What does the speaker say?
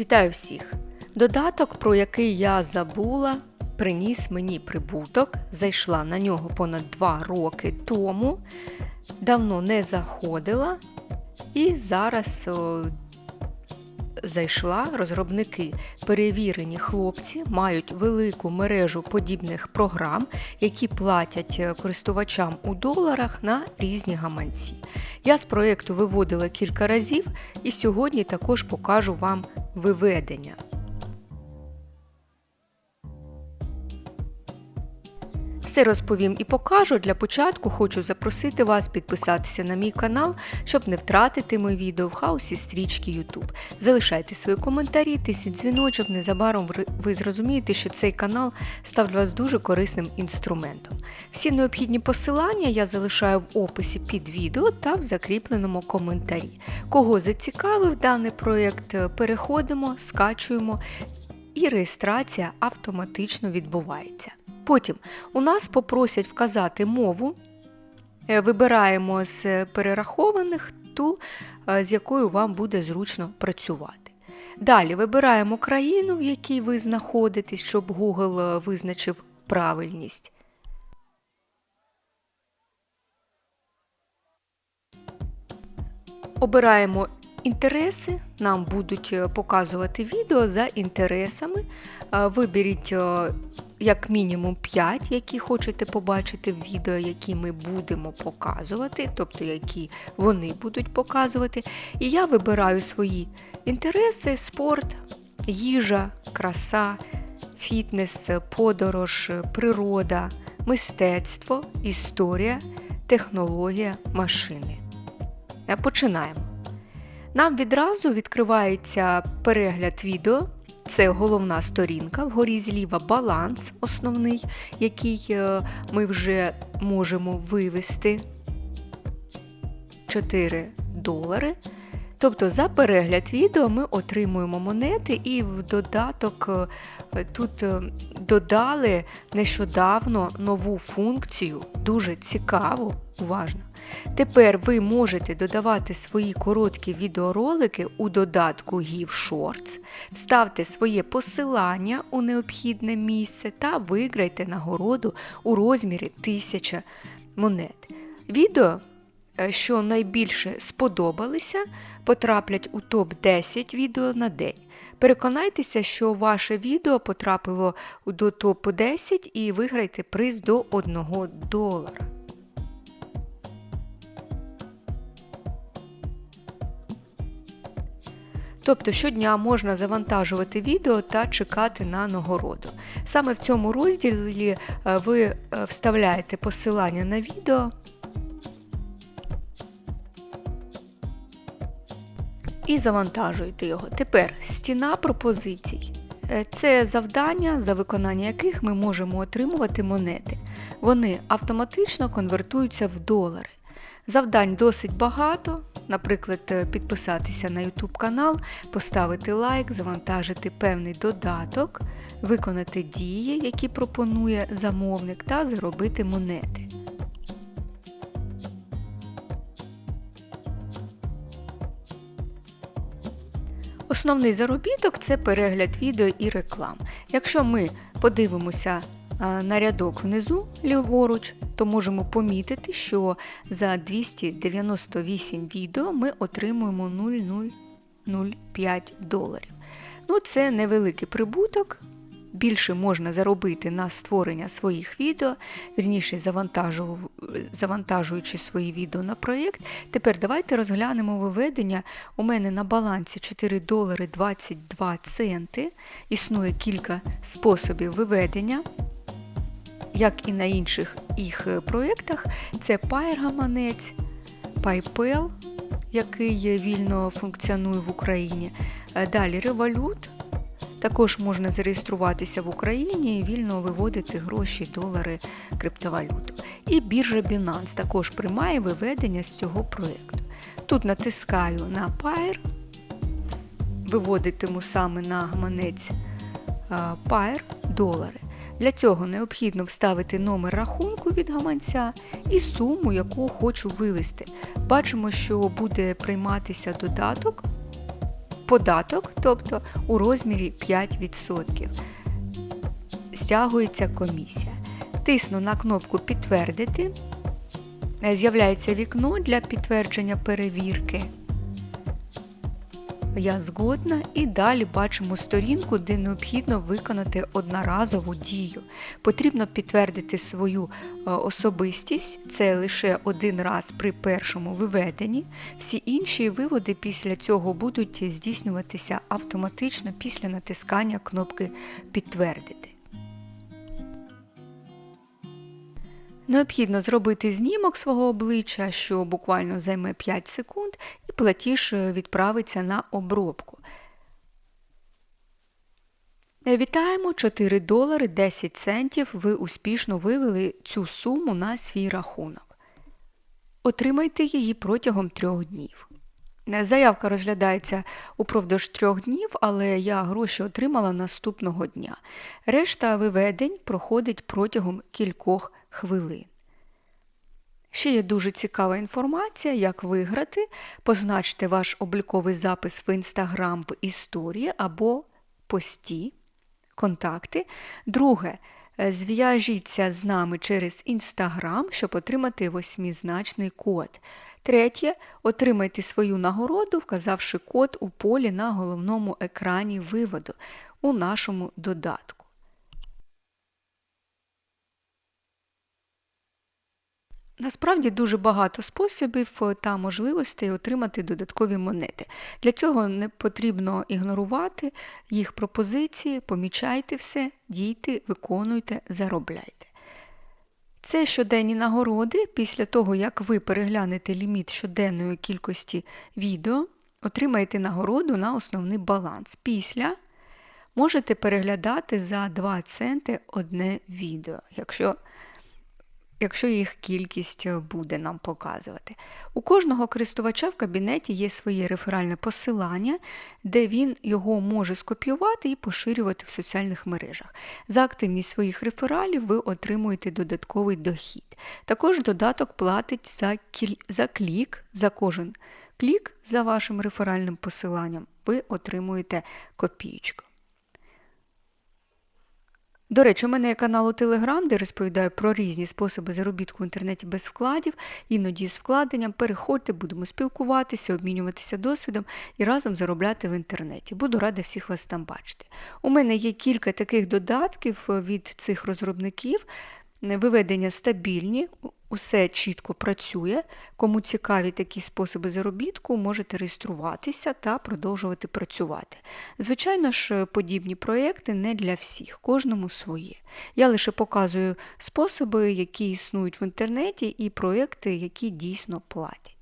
Вітаю всіх! Додаток, про який я забула, приніс мені прибуток. Зайшла на нього понад 2 роки тому. Давно не заходила. І зараз зайшла розробники. Перевірені хлопці мають велику мережу подібних програм, які платять е, користувачам у доларах на різні гаманці. Я з проєкту виводила кілька разів і сьогодні також покажу вам виведення. Все розповім і покажу. Для початку хочу запросити вас підписатися на мій канал, щоб не втратити мої відео в хаосі стрічки YouTube. Залишайте свої коментарі, тисніть дзвіночок. Незабаром ви зрозумієте, що цей канал став для вас дуже корисним інструментом. Всі необхідні посилання я залишаю в описі під відео та в закріпленому коментарі. Кого зацікавив даний проєкт, переходимо, скачуємо і реєстрація автоматично відбувається. Потім у нас попросять вказати мову, Е, вибираємо з перерахованих ту, е, з якою вам буде зручно працювати. Далі вибираємо країну, в якій ви знаходитесь, щоб Google е, визначив правильність. Обираємо інтереси, нам будуть показувати відео за інтересами. Виберіть як мінімум 5, які хочете побачити в відео, які ми будемо показувати, тобто які вони будуть показувати. І я вибираю свої інтереси: спорт, їжа, краса, фітнес, подорож, природа, мистецтво, історія, технологія, машини. Починаємо. Нам відразу відкривається перегляд відео. Це головна сторінка, вгорі зліва баланс основний, який е, ми вже можемо вивести 4 долари. Тобто за перегляд відео ми отримуємо монети і в додаток е, тут е, додали нещодавно нову функцію, дуже цікаву, уважно. Тепер ви можете додавати свої короткі відеоролики у додатку GIF Shorts, вставте своє посилання у необхідне місце та виграйте нагороду у розмірі 1000 монет. Відео, е, що найбільше сподобалися, потраплять у топ-10 відео на день. Переконайтеся, що ваше відео потрапило до топ 10 і виграйте приз до 1 долара. Тобто щодня можна завантажувати відео та чекати на нагороду. Саме в цьому розділі е, ви е, вставляєте посилання на відео і завантажуєте його. Тепер стіна пропозицій. Е, це завдання, за виконання яких ми можемо отримувати монети. Вони автоматично конвертуються в долари. Завдань досить багато, наприклад, е, підписатися на YouTube канал, поставити лайк, завантажити певний додаток, виконати дії, які пропонує замовник, та заробити монети. Основний заробіток це перегляд відео і реклам. Якщо ми подивимося на рядок внизу ліворуч, то можемо помітити, що за 298 відео ми отримуємо 0,005 доларів. Ну, Це невеликий прибуток. Більше можна заробити на створення своїх відео, вірніше завантажуючи свої відео на проєкт. Тепер давайте розглянемо виведення. У мене на балансі 4 долари 22 центи. Існує кілька способів виведення як і на інших їх е, проєктах, це Pair-гаманець, PayPal, який вільно функціонує в Україні. Е, далі Revolut. Також можна зареєструватися в Україні і вільно виводити гроші, долари, криптовалюту. І біржа Binance також приймає виведення з цього проєкту. Тут натискаю на Pair, виводитиму саме на гаманець е, Pair долари. Для цього необхідно вставити номер рахунку від гаманця і суму, яку хочу вивести. Бачимо, що буде прийматися додаток податок, тобто у розмірі 5%. Стягується комісія. Тисну на кнопку Підтвердити. З'являється вікно для підтвердження перевірки. Я згодна і далі бачимо сторінку, де необхідно виконати одноразову дію. Потрібно підтвердити свою е, особистість, це лише один раз при першому виведенні. Всі інші виводи після цього будуть здійснюватися автоматично після натискання кнопки Підтвердити. Необхідно зробити знімок свого обличчя, що буквально займе 5 секунд, і платіж е, відправиться на обробку. Е, Вітаємо 4 долари 10 центів. Ви успішно вивели цю суму на свій рахунок. Отримайте її протягом трьох днів. Е, Заявка розглядається упродовж трьох днів, але я гроші отримала наступного дня. Решта виведень проходить протягом кількох хвилин. Ще є дуже цікава інформація, як виграти. Позначте ваш обліковий запис в Instagram в історії або пості, контакти. Друге, е, зв'яжіться з нами через Instagram, щоб отримати восьмизначний код. Третє, отримайте свою нагороду, вказавши код у полі на головному екрані виводу у нашому додатку. Насправді дуже багато способів е, та можливостей отримати додаткові монети. Для цього не потрібно ігнорувати їх пропозиції, помічайте все, дійте, виконуйте, заробляйте. Це щоденні нагороди. Після того, як ви переглянете ліміт щоденної кількості відео, отримаєте нагороду на основний баланс. Після можете переглядати за 2 центи одне відео. Якщо якщо їх кількість е, буде нам показувати. У кожного користувача в кабінеті є своє реферальне посилання, де він його може скопіювати і поширювати в соціальних мережах. За активність своїх рефералів ви отримуєте додатковий дохід. Також додаток платить за, кіль... за клік, за кожен клік за вашим реферальним посиланням, ви отримуєте копійку. До речі, у мене є канал у Телеграм, де розповідаю про різні способи заробітку в інтернеті без вкладів, іноді з вкладенням. Переходьте, будемо спілкуватися, обмінюватися досвідом і разом заробляти в інтернеті. Буду рада всіх вас там бачити. У мене є кілька таких додатків від цих розробників. Виведення стабільні, усе чітко працює. Кому цікаві такі способи заробітку, можете реєструватися та продовжувати працювати. Звичайно ж, подібні проєкти не для всіх, кожному своє. Я лише показую способи, які існують в інтернеті, і проекти, які дійсно платять.